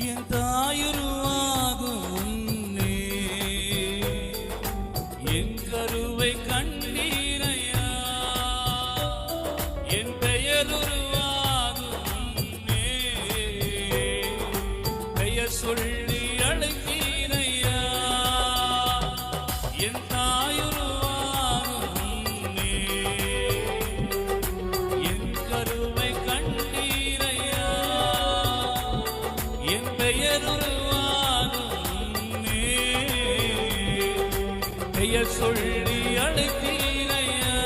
என் தாயுருவா. பெயர் சொல்லி அழைத்தீரையா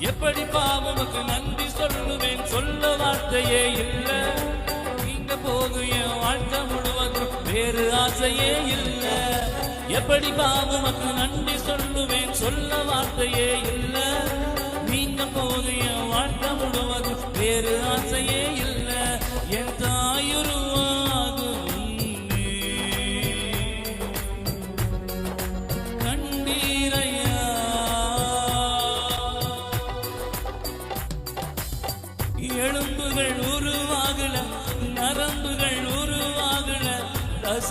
எப்படி பாவனுக்கு நன்றி சொல்லுவேன்? சொல்ல வார்த்தையே இல்ல. நீங்க போகும் என் வாழ்க்கை முழுவதும் வேறு ஆசையே இல்ல. எப்படி பாவனுக்கு நன்றி சொல்லுவேன்? சொல்ல வார்த்தையே இல்ல. நீங்க போகும் என் வாழ்க்கை முழுவதும் வேறு ஆசையே இல்ல. என்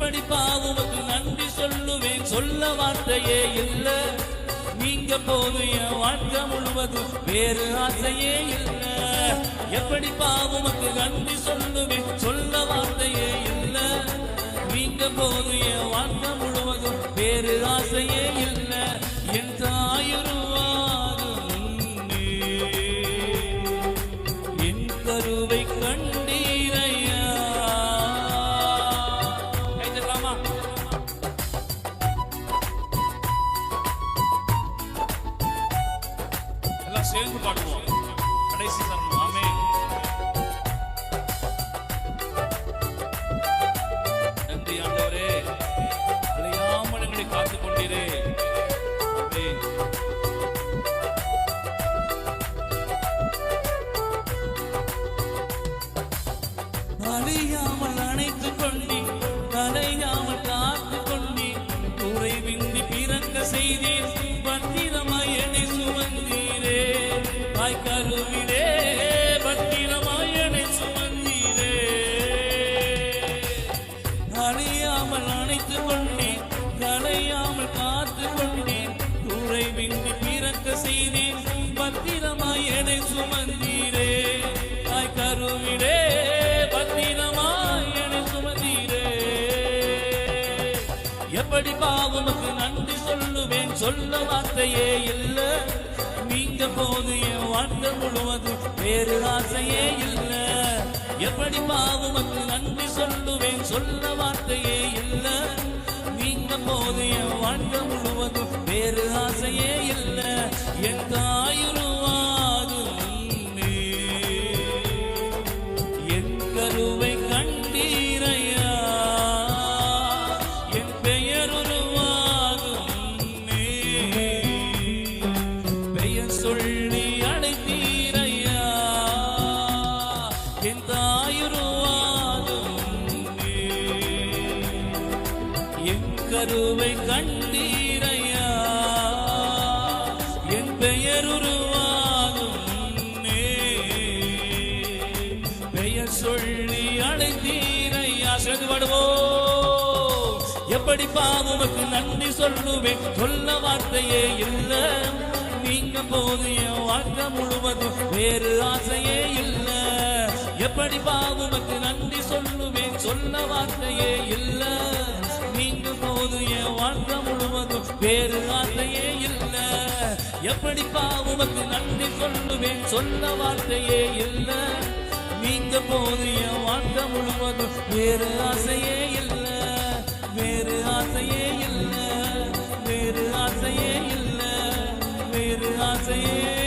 எப்படி பாவுக்கு நன்றி சொல்லுவேன். சொல்ல வார்த்தையே இல்லை. நீங்க போது என் வாழ்க்கை முழுவதும் வேறு ஆசையே இல்லை. எப்படி பாவுமக்கு நன்றி சொல்லுவேன். சேர்ந்து பாடுவோம் கடைசி தரணும் ஆமே நன்றி ஆண்டவரே. அழியாமல் எங்களை காத்துக் கொண்டீரே. ஆமென். அழியாமல் அணைத்துக் கொண்டி கலையாமல் காத்துக் கொண்டி விந்தி பிறக்க செய்தி என்னை சுமந்தீரே தாய் கருவிலே பத்திரமாய் சுமந்தீரே. எப்படி பாவமுக்கு நன்றி சொல்லுவேன்? சொல்ல வார்த்தையே இல்ல. நீங்க போது என் வாழ்க்கை முழுவதும் வேறு ஆசையே இல்ல. எப்படி பாவமுக்கு நன்றி சொல்லுவேன்? சொல்ல வார்த்தையே இல்ல. நீங்க போது பெயர் சொல்லி அழைத்தீரையா என் தாயுருவாகும் என் கருவை கண்டீரையா. என் பெயர் பெயர் சொல்லி அழைத்தீரையா எப்படி உமக்கு நன்றி சொல்லுவேன். சொல்ல வார்த்தையே இல்ல. நீங்க போது என் வாழ்க்கை முழுவதும் வேறு ஆசையே இல்ல. எப்படி உமக்கு நன்றி சொல்லுவேன்? சொல்ல வார்த்தையே இல்ல. நீங்க போது என் வாழ்க்கை முழுவதும் வேறு ஆசையே இல்ல. எப்படி உமக்கு நன்றி சொல்லுவேன்? சொல்ல வார்த்தையே இல்ல. நீங்க போது என் வாழ்க்கை முழுவதும் வேறு ஆசையே Nazareth.